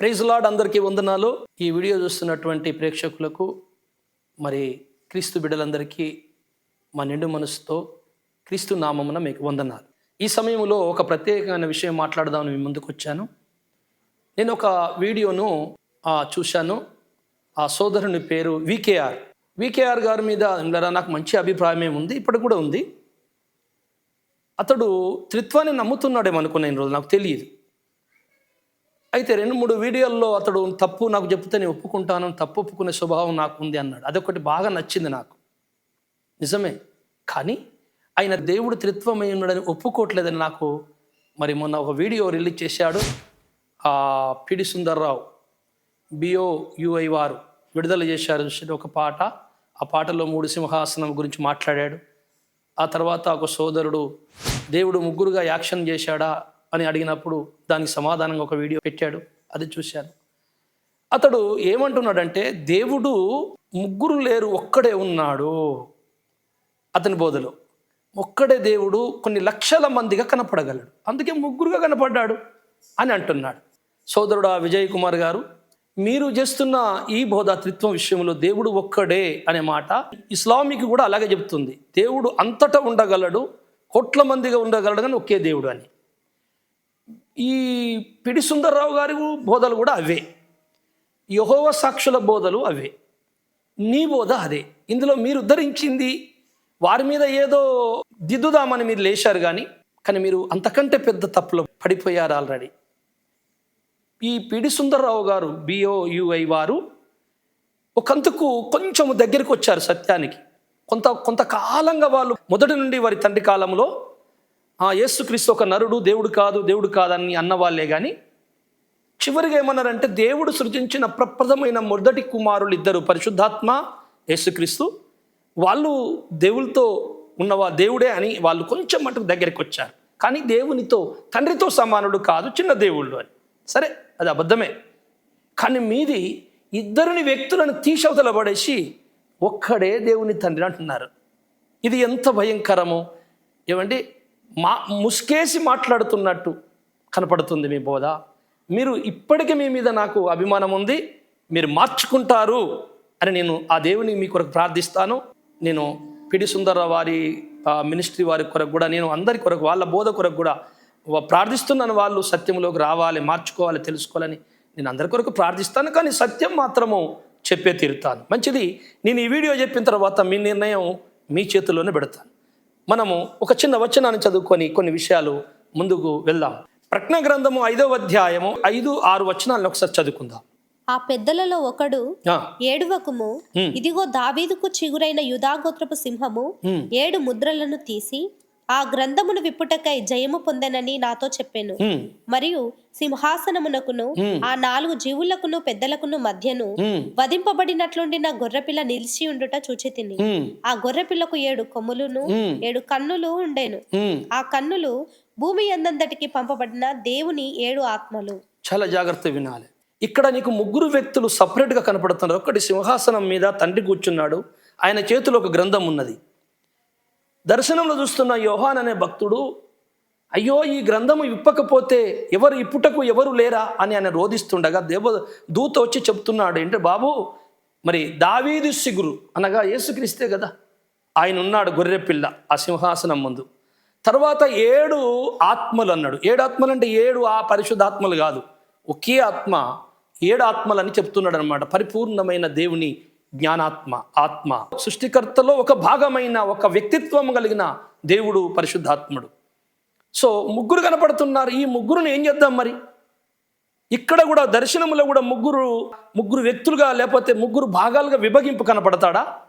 Praise lord అందరికీ వందనాలు. ఈ వీడియో చూస్తున్నటువంటి ప్రేక్షకులకు మరి క్రీస్తు బిడ్డలందరికీ మా నిండు మనసుతో క్రీస్తు నామమున మీకు వందనాలు. ఈ సమయంలో ఒక ప్రత్యేకమైన విషయం మాట్లాడదామని మీ ముందుకు వచ్చాను. నేను ఒక వీడియోను చూశాను. ఆ సోదరుని పేరు వికేఆర్. వికేఆర్ గారి మీద నాకు మంచి అభిప్రాయమే ఉంది? ఇప్పటికి కూడా ఉంది. అతడు త్రిత్వాన్ని నమ్ముతున్నాడేమనుకున్న రోజు నాకు తెలియదు. అయితే రెండు మూడు వీడియోల్లో అతడు తప్పు నాకు చెప్తే నేను ఒప్పుకుంటాను తప్పు ఒప్పుకునే స్వభావం నాకు ఉంది అన్నాడు. అదొకటి బాగా నచ్చింది నాకు. నిజమే. కానీ ఆయన దేవుడు త్రిత్వమై ఉన్నాడని ఒప్పుకోవట్లేదని నాకు మరి మొన్న ఒక వీడియో రిలీజ్ చేశాడు. పిడి సుందర్రావు బిఓ యుఐ వారు విడుదల చేశారు ఒక పాట. ఆ పాటలో మూడు సింహాసనం గురించి మాట్లాడాడు. ఆ తర్వాత ఒక సోదరుడు దేవుడు ముగ్గురుగా యాక్షన్ చేశాడా? అని అడిగినప్పుడు దానికి సమాధానంగా ఒక వీడియో పెట్టాడు. అది చూశాను. అతడు ఏమంటున్నాడంటే దేవుడు ముగ్గురు లేరు ఒక్కడే ఉన్నాడు. అతని బోధలో ఒక్కడే దేవుడు కొన్ని లక్షల మందిగా కనపడగలడు. అందుకే ముగ్గురుగా కనపడ్డాడు. అని అంటున్నాడు. సోదరుడు ఆ విజయ్ కుమార్ గారు మీరు చేస్తున్న ఈ బోధాతృత్వం విషయంలో దేవుడు ఒక్కడే అనే మాట ఇస్లామిక్ కూడా అలాగే చెప్తుంది. దేవుడు అంతటా ఉండగలడు కోట్ల మందిగా ఉండగలడు కానీ ఒకే దేవుడు అని. ఈ పిడి సుందర్రావు గారి బోధలు కూడా అవే. యహోవ సాక్షుల బోధలు అవే. నీ బోధ అదే. ఇందులో మీరు ఉద్ధరించింది వారి మీద ఏదో దిద్దుదామని మీరు లేచారు కానీ కానీ మీరు అంతకంటే పెద్ద తప్పులో పడిపోయారు ఆల్రెడీ. ఈ పిడి సుందర్రావు గారు బిఓయుఐ వారు ఒకంతకు కొంచెం దగ్గరికి వచ్చారు సత్యానికి. కొంత కొంతకాలంగా వాళ్ళు మొదటి నుండి వారి తండ్రి కాలంలో ఆ యేసుక్రీస్తు ఒక నరుడు దేవుడు కాదు దేవుడు కాదని అన్నవాళ్ళే కానీ చివరిగా ఏమన్నారంటే దేవుడు సృజించిన ప్రప్రథమైన మొదటి కుమారులు ఇద్దరు పరిశుద్ధాత్మ యేసుక్రీస్తు. వాళ్ళు దేవుడితో ఉన్నవా దేవుడే అని వాళ్ళు కొంచెం మటుకు దగ్గరికి వచ్చారు. కానీ దేవునితో తండ్రితో సమానుడు కాదు చిన్న దేవుళ్ళు అని. సరే అది అబద్ధమే. కానీ మీది ఇద్దరిని వ్యక్తులను తీసవతల పడేసి ఒక్కడే దేవుని తండ్రి అంటున్నారు. ఇది ఎంత భయంకరమో. ఏమండి? మా ముసుకేసి మాట్లాడుతున్నట్టు కనపడుతుంది మీ బోధ. మీరు ఇప్పటికీ మీ మీద నాకు అభిమానం ఉంది. మీరు మార్చుకుంటారు అని నేను ఆ దేవుని మీ కొరకు ప్రార్థిస్తాను. నేను పిడి సుందర వారి మినిస్ట్రీ వారి కొరకు కూడా నేను అందరి కొరకు వాళ్ళ బోధ కొరకు కూడా ప్రార్థిస్తున్నాను వాళ్ళు సత్యంలోకి రావాలి మార్చుకోవాలి తెలుసుకోవాలని నేను అందరి కొరకు ప్రార్థిస్తాను. కానీ సత్యం మాత్రము చెప్పే తీరుతాను. మంచిది నేను ఈ వీడియో చెప్పిన తర్వాత మీ నిర్ణయం మీ చేతుల్లోనే పెడతాను. మనము ఒక చిన్న వచనాన్ని చదువుకొని కొన్ని విషయాలు ముందుకు వెళ్దాం ప్రజ్ఞ గ్రంథము ఐదవ అధ్యాయము ఐదు ఆరు వచనాలను ఒకసారి చదువుకుందాం ఆ పెద్దలలో ఒకడు ఏడువకుము. ఇదిగో దావీదుకు చిగురైన యుధాగోత్రపు సింహము హ్మ్. ఏడు ముద్రలను తీసి ఆ గ్రంథమును విప్పుటకై జయము పొందెనని నాతో చెప్పాను. మరియు సింహాసనమునకును. ఆ నాలుగు జీవులకును పెద్దలకును మధ్యను హ్మ్, వధింపబడినట్లుండిన గొర్రెపిల్ల నిలిచి ఉండుట చూచి తిని ఆ గొర్రెపిల్లకు ఏడు కొమ్ములును ఏడు కన్నులు ఉండేను. ఆ కన్నులు భూమి ఎందంతటికి పంపబడిన దేవుని ఏడు ఆత్మలు. చాలా జాగ్రత్త వినాలి. ఇక్కడ నీకు ముగ్గురు వ్యక్తులు సపరేట్గా కనపడుతున్నారు. ఒకటి సింహాసనం మీద తండ్రి కూర్చున్నాడు. ఆయన చేతిలో ఒక గ్రంథం ఉన్నది. దర్శనంలో చూస్తున్న యోహాన్ అనే భక్తుడు అయ్యో ఈ గ్రంథము ఇప్పకపోతే ఎవరు ఇప్పుటకు ఎవరు లేరా? అని ఆయన రోధిస్తుండగా దేవ దూత వచ్చి చెప్తున్నాడు ఏంటంటే బాబు మరి దావీదు సిగురు అనగా యేసుక్రీస్తే కదా? ఆయన ఉన్నాడు గొర్రెపిల్ల ఆ సింహాసనం ముందు. తర్వాత ఏడు ఆత్మలు అన్నాడు. ఏడు ఆత్మలు అంటే ఏడు ఆ పరిశుద్ధాత్మలు కాదు. ఒకే ఆత్మ ఏడు ఆత్మలని చెప్తున్నాడు అనమాట పరిపూర్ణమైన దేవుని జ్ఞానాత్మ ఆత్మ. సృష్టికర్తలో ఒక భాగమైన ఒక వ్యక్తిత్వం కలిగిన దేవుడు పరిశుద్ధాత్ముడు. సో ముగ్గురు కనపడుతున్నారు. ఈ ముగ్గురుని ఏం చేద్దాం మరి? ఇక్కడ కూడా దర్శనంలో కూడా ముగ్గురు ముగ్గురు వ్యక్తులుగా లేకపోతే ముగ్గురు భాగాలుగా విభగింపు కనపడతాడా?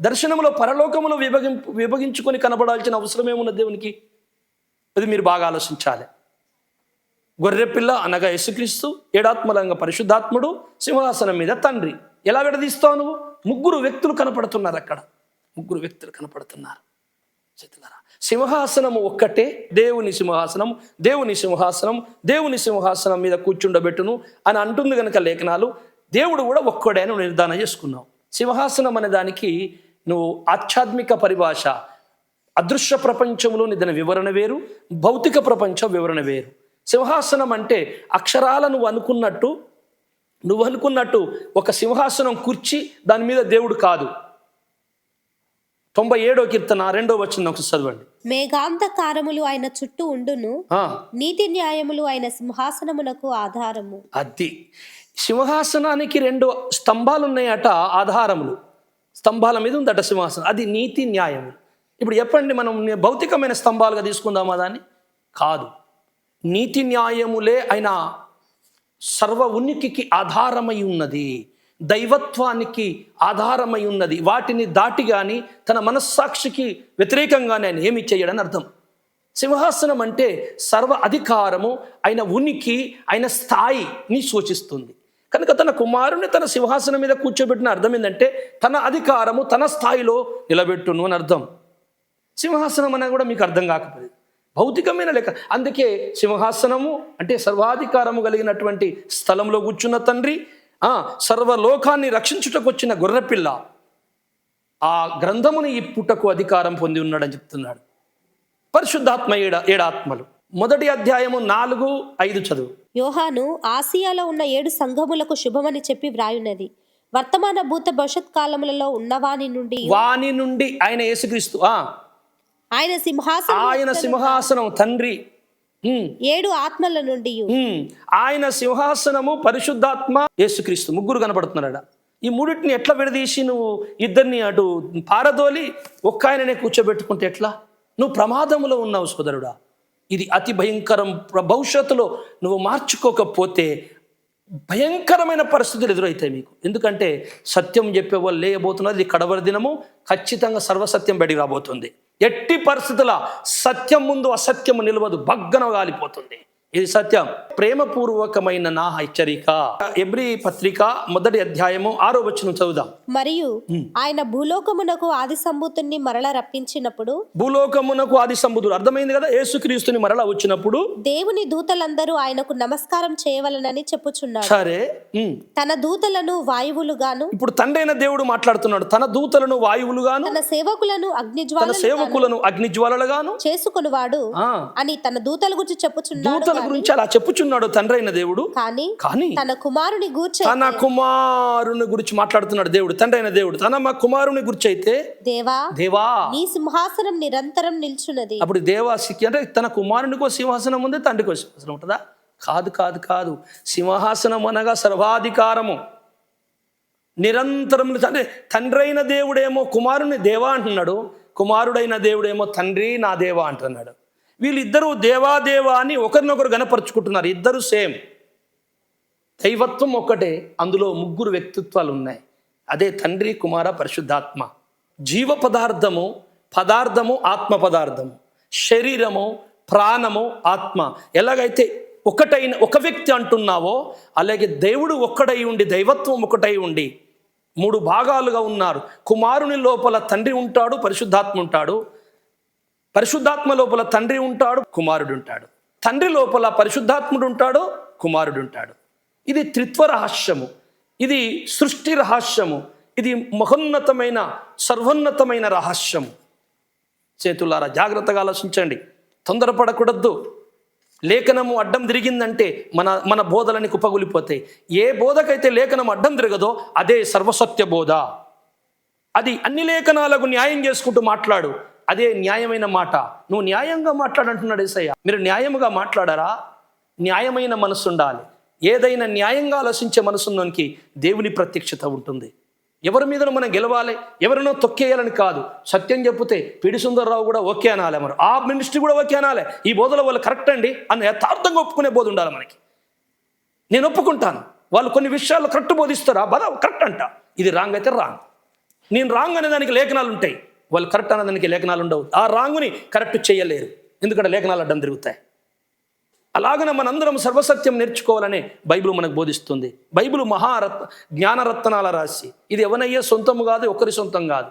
దర్శనంలో పరలోకములో విభగింపు విభగించుకొని కనపడాల్సిన అవసరం ఏమున్న దేవునికి? అది మీరు బాగా ఆలోచించాలి. గొర్రెపిల్ల అనగా యేసుక్రీస్తు ఏడాత్మలంగా పరిశుద్ధాత్ముడు సింహాసనం మీద తండ్రి. ఎలా విడదీస్తావు నువ్వు? ముగ్గురు వ్యక్తులు కనపడుతున్నారు అక్కడ. ముగ్గురు వ్యక్తులు కనపడుతున్నారు. చేతులారా. సింహాసనము ఒక్కటే దేవుని సింహాసనం దేవుని సింహాసనం దేవుని సింహాసనం మీద కూర్చుండబెట్టును అని అంటుంది కనుక లేఖనాలు. దేవుడు కూడా ఒక్కడే నువ్వు నిర్ధారణ చేసుకున్నావు. సింహాసనం అనే దానికి నువ్వు ఆధ్యాత్మిక పరిభాష అదృశ్య ప్రపంచంలోని దాని వివరణ వేరు భౌతిక ప్రపంచం వివరణ వేరు. సింహాసనం అంటే అక్షరాలను అనుకున్నట్టు నువ్వు అనుకున్నట్టు ఒక సింహాసనం కూర్చి దాని మీద దేవుడు కాదు. తొంభై ఏడో కీర్తన రెండో వచ్చింది ఒకసారి చదవండి. మేఘాంధకారములు ఆయన చుట్టూ ఉండును నీతి న్యాయములు ఆయన సింహాసనమునకు ఆధారము. అది. సింహాసనానికి రెండు స్తంభాలు ఉన్నాయట ఆధారములు. స్తంభాల మీద ఉందట సింహాసనం. అది నీతి న్యాయము. ఇప్పుడు చెప్పండి మనం భౌతికమైన స్తంభాలుగా తీసుకుందామా దాన్ని? కాదు. నీతి న్యాయములే ఆయన సర్వ ఉనికికి ఆధారమై ఉన్నది దైవత్వానికి ఆధారమై ఉన్నది. వాటిని దాటి కానీ తన మనస్సాక్షికి వ్యతిరేకంగానే ఆయన ఏమి చేయడని అర్థం. సింహాసనం అంటే సర్వ అధికారము ఆయన ఉనికి ఆయన స్థాయిని సూచిస్తుంది. కనుక తన కుమారుని తన సింహాసనం మీద కూర్చోబెట్టిన అర్థం ఏంటంటే తన అధికారము తన స్థాయిలో నిలబెట్టును అని అర్థం. సింహాసనం అనేది కూడా మీకు అర్థం కాకపోయింది భౌతికమైన లెక్క. అందుకే సింహాసనము అంటే సర్వాధికారము కలిగినటువంటి స్థలంలో కూర్చున్న తండ్రి ఆ సర్వలోకాన్ని రక్షించుటకు వచ్చిన గొర్రెపిల్ల ఆ గ్రంథముని ఈ పుట్టకు అధికారం పొంది ఉన్నాడని చెప్తున్నాడు. పరిశుద్ధాత్మ ఏడ ఏడాత్మలు. మొదటి అధ్యాయము నాలుగు ఐదు చదువు. యోహాను ఆసియాలో ఉన్న ఏడు సంఘములకు శుభమని చెప్పి వ్రాయున్నది. వర్తమాన భూత భవిష్యత్ కాలములలో ఉన్నవాని నుండి వాని నుండి ఆయన యేసుక్రీస్తు ఆ ఆయన సింహాసనం ఆయన సింహాసనం తండ్రి. ఏడు ఆత్మల నుండి. ఆయన సింహాసనము పరిశుద్ధాత్మ యేసుక్రీస్తు. ముగ్గురు కనపడుతున్నారట. ఈ మూడింటిని ఎట్లా విడదీసి నువ్వు ఇద్దరిని అటు పారదోలి ఒక్క ఆయననే కూర్చోబెట్టుకుంటే ఎట్లా? నువ్వు ప్రమాదంలో ఉన్నావు సోదరుడా. ఇది అతి భయంకరం ప్ర- భవిష్యత్తులో నువ్వు మార్చుకోకపోతే భయంకరమైన పరిస్థితులు ఎదురవుతాయి మీకు. ఎందుకంటే సత్యం చెప్పే వాళ్ళు లేయబోతున్నది కడవరి దినము. ఖచ్చితంగా సర్వసత్యం బయటికి రాబోతుంది. ఎట్టి పరిస్థితుల సత్యం ముందు అసత్యము నిలవదు భగ్గన గాలిపోతుంది. ఇది సత్యం. ప్రేమపూర్వకమైన నా హెచ్చరిక. ఎబ్రి పత్రిక మొదటి అధ్యాయము ఆరో వచ్చిన చదువుదాం. మరియు ఆయన భూలోకమునకు ఆది సంభూతుణ్ణి మరల రప్పించినప్పుడు భూలోకమునకు ఆది సంబుధుడు అర్థమైంది కదా? యేసుక్రీస్తుని మరలా వచ్చినప్పుడు దేవుని దూతలందరూ ఆయనకు నమస్కారం చేయవలనని చెప్పుచున్నాడు. సరే. తన దూతలను వాయువులుగాను ఇప్పుడు తండ్రైన దేవుడు మాట్లాడుతున్నాడు. తన దూతలను వాయువులుగాను తన సేవకులను అగ్నిజ్వాల సేవకులను అగ్నిజ్వాలలుగాను చేసుకునివాడు అని తన దూతల గురించి చెప్పుచున్నాడు దూతల గురించి అలా చెప్పుచున్నాడు తండ్రైన దేవుడు? కానీ కానీ తన కుమారుని గూర్చి తన కుమారుని గురించి మాట్లాడుతున్నాడు దేవుడు తండ్రైన దేవుడు. తన మా కుమారుని గురించి అయితే దేవా దేవా నీ సింహాసనం నిరంతరం నిల్చున్నది. అప్పుడు దేవా అంటే తన కుమారునికో సింహాసనం ఉంది తండ్రికో సింహాసనం ఉంటుందా? కాదు కాదు కాదు. సింహాసనం అనగా సర్వాధికారము. నిరంతరం అంటే తండ్రి అయిన దేవుడేమో కుమారుని దేవా అంటున్నాడు కుమారుడైన దేవుడేమో తండ్రి నా దేవా అంటున్నాడు. వీళ్ళిద్దరూ దేవాదేవా అని ఒకరినొకరు గనపరుచుకుంటున్నారు ఇద్దరు సేమ్. దైవత్వం ఒక్కటే అందులో ముగ్గురు వ్యక్తిత్వాలు ఉన్నాయి అదే తండ్రి కుమార పరిశుద్ధాత్మ. జీవ పదార్థము పదార్థము ఆత్మ పదార్థము. శరీరము ప్రాణము ఆత్మ. ఎలాగైతే ఒకటైన ఒక వ్యక్తి అంటున్నావో అలాగే దేవుడు ఒక్కడై ఉండి దైవత్వం ఒకటై ఉండి మూడు భాగాలుగా ఉన్నారు. కుమారుని లోపల తండ్రి ఉంటాడు పరిశుద్ధాత్మ ఉంటాడు. పరిశుద్ధాత్మ లోపల తండ్రి ఉంటాడు కుమారుడు ఉంటాడు. తండ్రి లోపల పరిశుద్ధాత్ముడు ఉంటాడు కుమారుడు ఉంటాడు. ఇది త్రిత్వ రహస్యము. ఇది సృష్టి రహస్యము. ఇది మహోన్నతమైన సర్వోన్నతమైన రహస్యము. చేతులారా జాగ్రత్తగా ఆలోచించండి. తొందరపడకూడదు. లేఖనము అడ్డం తిరిగిందంటే మన మన బోధలని కుప్పగొలిపోతాయి ఏ బోధకైతే లేఖనం అడ్డం తిరగదో అదే సర్వసత్య బోధ. అది అన్ని లేఖనాలకు న్యాయం చేసుకుంటూ మాట్లాడు. అదే న్యాయమైన మాట. నువ్వు న్యాయంగా మాట్లాడంటున్నాడు ఏసయ్య. మీరు న్యాయముగా మాట్లాడారా? న్యాయమైన మనసు ఉండాలి. ఏదైనా న్యాయంగా ఆలోచించే మనసున్నోనికి దేవుని ప్రత్యక్షత ఉంటుంది. ఎవరి మీద మనం గెలవాలి ఎవరినో తొక్కేయాలని కాదు. సత్యం చెప్తే పిడి సుందరరావు కూడా ఓకే అనాలి మరి ఆ మినిస్ట్రీ కూడా ఓకే అనాలి. ఈ బోధల వాళ్ళు కరెక్ట్ అండి? అని యథార్థంగా ఒప్పుకునే బోధ ఉండాలి మనకి. నేను ఒప్పుకుంటాను. వాళ్ళు కొన్ని విషయాలు కరెక్ట్ బోధిస్తారు. ఆ బల కరెక్ట్ అంట. ఇది రాంగ్ అయితే రాంగ్. నేను రాంగ్ అనే దానికి లేఖనాలు ఉంటాయి. వాళ్ళు కరెక్ట్ అన్నదానికి లేఖనాలు ఉండవు. ఆ రాంగుని కరెక్ట్ చేయలేరు. ఎందుకంటే లేఖనాలు అడ్డం తిరుగుతాయి. అలాగనే మనందరం సర్వసత్యం నేర్చుకోవాలని బైబిల్ మనకు బోధిస్తుంది. బైబిల్ మహారత్న జ్ఞానరత్నాల రాశి. ఇది ఎవనయ్యే సొంతం కాదు ఒకరి సొంతం కాదు.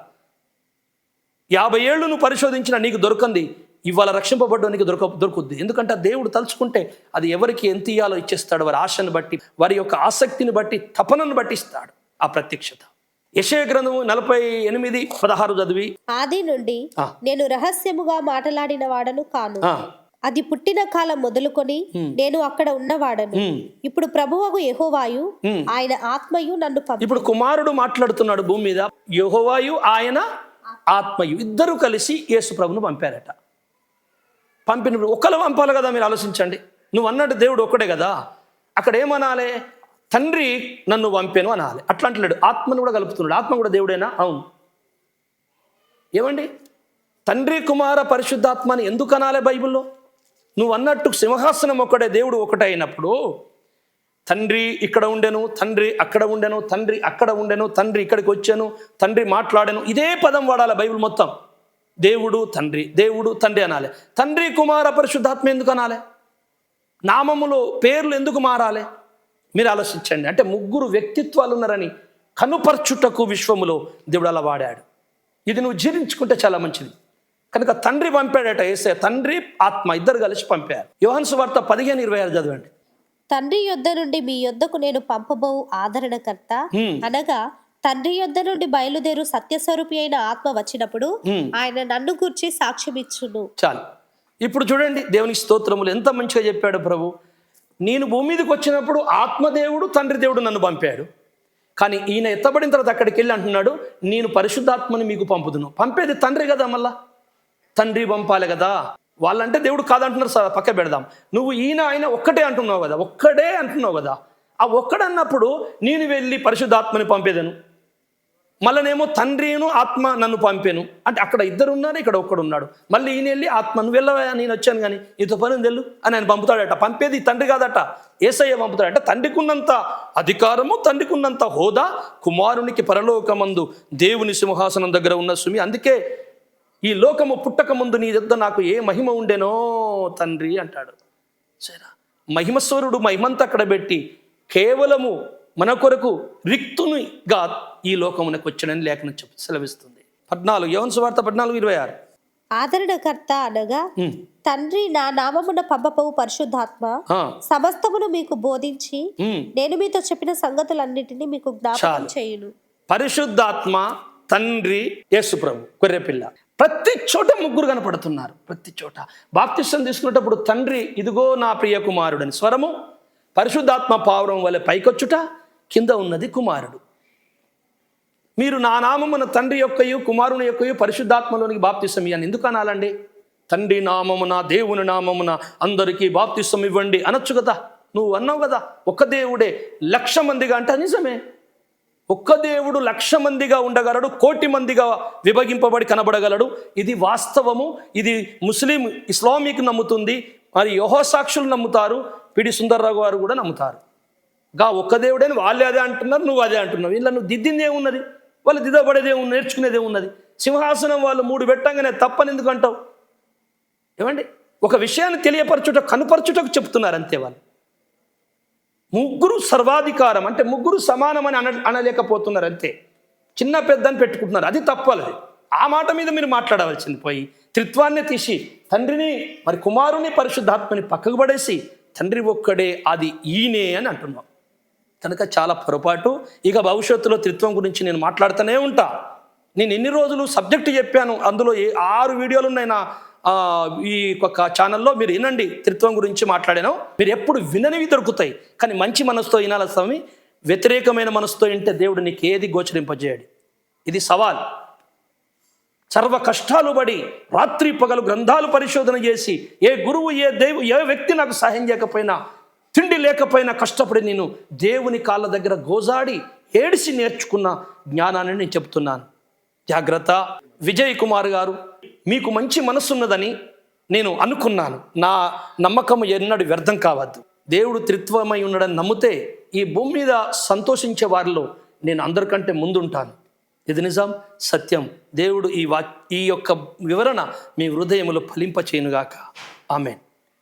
యాభై ఏళ్ళు నువ్వు పరిశోధించిన నీకు దొరకంది. ఇవాళ రక్షింపబడ్డానికి దొరక దొరుకుద్ది. ఎందుకంటే దేవుడు తలుచుకుంటే అది ఎవరికి ఎంత ఇయ్యాలో ఇచ్చేస్తాడు. వారి ఆశను బట్టి వారి యొక్క ఆసక్తిని బట్టి తపనను బట్టి ఇస్తాడు. ఆ ప్రత్యక్షత. యశయ గ్రంథము నలభై ఎనిమిది పదహారు చదివి. ఆది నుండి. నేను రహస్యముగా మాట్లాడిన వాడను కాను. అది పుట్టిన కాలం మొదలుకొని నేను అక్కడ ఉన్నవాడను. ఇప్పుడు ప్రభువగు యెహోవాయు. ఆయన ఆత్మయు నన్ను పంపి ఇప్పుడు కుమారుడు మాట్లాడుతున్నాడు భూమి మీద. యెహోవాయు ఆయన ఆత్మయు. ఇద్దరు కలిసి యేసు ప్రభును పంపారట. పంపినప్పుడు ఒకరు పంపాలి కదా మీరు ఆలోచించండి. నువ్వు అన్నట్టు దేవుడు ఒక్కడే కదా. అక్కడ ఏమనాలి? తండ్రి నన్ను పంపాను అనాలి. అట్లా అంటలేడు ఆత్మను కూడా కలుపుతున్నాడు. ఆత్మ కూడా దేవుడేనా? అవును. ఏమండి? తండ్రి కుమార పరిశుద్ధాత్మని ఎందుకు అనాలి బైబిల్లో? నువ్వు అన్నట్టు సింహాసనం ఒక్కడే దేవుడు ఒకటే అయినప్పుడు తండ్రి ఇక్కడ ఉండెను తండ్రి అక్కడ ఉండెను తండ్రి అక్కడ ఉండెను తండ్రి ఇక్కడికి వచ్చాను తండ్రి మాట్లాడాను. ఇదే పదం వాడాలి బైబిల్ మొత్తం. దేవుడు తండ్రి దేవుడు తండ్రి అనాలి. తండ్రి కుమార పరిశుద్ధాత్మ ఎందుకు అనాలి? నామములో పేర్లు ఎందుకు మారాలి? మీరు ఆలోచించండి. అంటే ముగ్గురు వ్యక్తిత్వాలు ఉన్నారని కనుపర్చుటకు విశ్వములో దేవుడు అలా వాడాడు. ఇది నువ్వు జీర్ణించుకుంటే చాలా మంచిది. కనుక తండ్రి పంపాడట ఏసే తండ్రి ఆత్మ ఇద్దరు కలిసి పంపారు. యోహన్స్ వార్త పదిహేను ఇరవై ఆరు చదవండి. తండ్రి యొద్ద నుండి మీ యొద్దకు నేను పంపబోవు ఆదరణకర్త. అనగా తండ్రి యొద్ద నుండి బయలుదేరు సత్యస్వరూపి అయిన ఆత్మ వచ్చినప్పుడు. ఆయన నన్ను గూర్చి సాక్ష్యమిచ్చును. చాలు. ఇప్పుడు చూడండి దేవునికి స్తోత్రములు ఎంత మంచిగా చెప్పాడు ప్రభు. నేను భూమి మీదకి వచ్చినప్పుడు ఆత్మదేవుడు తండ్రి దేవుడు నన్ను పంపాడు కానీ ఈయన ఎత్తబడిన తర్వాత అక్కడికి వెళ్ళి అంటున్నాడు నేను పరిశుద్ధాత్మని మీకు పంపుదును. పంపేది తండ్రి కదా మళ్ళా? తండ్రి పంపాలి కదా. వాళ్ళంటే దేవుడు కాదంటున్నారు సార్ పక్క పెడదాం. నువ్వు ఈయన ఆయన ఒక్కటే అంటున్నావు కదా ఒక్కడే అంటున్నావు కదా. ఆ ఒక్కడన్నప్పుడు నేను వెళ్ళి పరిశుద్ధాత్మని పంపేదను. మళ్ళనేమో తండ్రిను ఆత్మ నన్ను పంపాను. అంటే అక్కడ ఇద్దరు ఉన్నారు ఇక్కడ ఒక్కడు ఉన్నాడు మళ్ళీ ఈయన వెళ్ళి ఆత్మ నువ్వు వెళ్ళవా? నేను వచ్చాను కానీ నీతో పని వెళ్ళు అని ఆయన పంపుతాడట. పంపేది తండ్రి కాదట. ఏసయ్య పంపుతాడట తండ్రికి ఉన్నంత అధికారము తండ్రికి ఉన్నంత హోదా కుమారునికి పరలోకమందు దేవుని సింహాసనం దగ్గర ఉన్న సుమి. అందుకే ఈ లోకము పుట్టక ముందు నీ దగ్గర నాకు ఏ మహిమ ఉండేనో తండ్రి అంటాడు. సరేనా? మహిమస్వరుడు మహిమంతా అక్కడ పెట్టి కేవలము మన కొరకు రిక్తునిగా ఈ లోకమునకు వచ్చాడని లేఖనం చెప్పు సెలవిస్తుంది. పద్నాలుగు యోహన్ సువార్త పద్నాలుగు ఇరవై ఆరు. ఆదరణకర్త అనగా తండ్రి నా నామమున పంపబోవు పరిశుద్ధాత్మ సమస్తమును మీకు బోధించి. నేను మీతో చెప్పిన సంగతులన్నిటినీ మీకు జ్ఞాపకం. చేయును. పరిశుద్ధాత్మ తండ్రి యేసుప్రభు గొర్రెపిల్ల ప్రతి చోట ముగ్గురు కనపడుతున్నారు. ప్రతి చోట. బాప్తిష్టం తీసుకునేటప్పుడు తండ్రి ఇదిగో నా ప్రియ కుమారుడని స్వరము పరిశుద్ధాత్మ పావురం వలె పైకొచ్చుట కింద ఉన్నది కుమారుడు. మీరు నా నామమున తండ్రి యొక్కయు కుమారుని యొక్కయు పరిశుద్ధాత్మలోనికి బాప్తిసం ఇవ్వని ఎందుకు అనాలండి? తండ్రి నామమున దేవుని నామమున అందరికీ బాప్తిసం ఇవ్వండి అనొచ్చు కదా? నువ్వు అన్నావు కదా ఒక్క దేవుడే లక్ష మందిగా అంటే నిజమే. ఒక్క దేవుడు లక్ష మందిగా ఉండగలడు కోటి మందిగా విభజింపబడి కనబడగలడు. ఇది వాస్తవము ఇది ముస్లిం ఇస్లామిక్ నమ్ముతుంది మరి యహోసాక్షులు నమ్ముతారు పిడి సుందర్రావు గారు కూడా నమ్ముతారు. గా ఒక్క దేవుడని వాళ్ళే అదే అంటున్నారు నువ్వు అదే అంటున్నావు. ఇలా నువ్వు దిద్దింది ఏమున్నది? వాళ్ళు దిద్దబడేది ఏమున్నది? నేర్చుకునేదే ఉన్నది సింహాసనం వాళ్ళు మూడు పెట్టంగానే తప్పని ఎందుకు అంటావు? ఏమండి? ఒక విషయాన్ని తెలియపరచుట కనుపరచుటకు చెప్తున్నారు అంతే వాళ్ళు. ముగ్గురు సర్వాధికారం అంటే ముగ్గురు సమానమని అన అనలేకపోతున్నారు అంతే చిన్న పెద్ద అని పెట్టుకుంటున్నారు. అది తప్పలేదు. ఆ మాట మీద మీరు మాట్లాడవలసింది పోయి త్రిత్వాన్ని తీసి తండ్రిని మరి కుమారుని పరిశుద్ధాత్మని పక్కకు పడేసి తండ్రి ఒక్కడే అది ఈయనే అని అంటున్నాం కనుక చాలా పొరపాటు. ఇక భవిష్యత్తులో త్రిత్వం గురించి నేను మాట్లాడుతూనే ఉంటా. నేను ఎన్ని రోజులు సబ్జెక్టు చెప్పాను. అందులో ఏ ఆరు వీడియోలు ఉన్నాయి నా ఈ ఒక ఛానల్లో. మీరు వినండి త్రిత్వం గురించి మాట్లాడాను. మీరు ఎప్పుడు విననివి దొరుకుతాయి. కానీ మంచి మనసుతో వినాల స్వామి? వ్యతిరేకమైన మనసుతో వింటే దేవుడు నీకు ఏది గోచరింపజేయడు. ఇది సవాల్. సర్వ కష్టాలు పడి రాత్రి పగలు గ్రంథాలు పరిశోధన చేసి ఏ గురువు ఏ దేవు ఏ వ్యక్తి నాకు సహాయం చేయకపోయినా తిండి లేకపోయినా కష్టపడి నేను దేవుని కాళ్ళ దగ్గర గోజాడి ఏడిసి నేర్చుకున్న జ్ఞానాన్ని నేను చెప్తున్నాను. జాగ్రత్త. విజయ్ కుమార్ గారు మీకు మంచి మనసున్నదని నేను అనుకున్నాను. నా నమ్మకం ఎన్నడూ వ్యర్థం కావద్దు. దేవుడు త్రిత్వమై ఉండడం నమ్మితే ఈ భూమి మీద సంతోషించే వారిలో నేను అందరికంటే ముందుంటాను. ఇది నిజం సత్యం. దేవుడు ఈ వా ఈ యొక్క వివరణ మీ హృదయములో ఫలింపచేయునుగాక. ఆమెన్.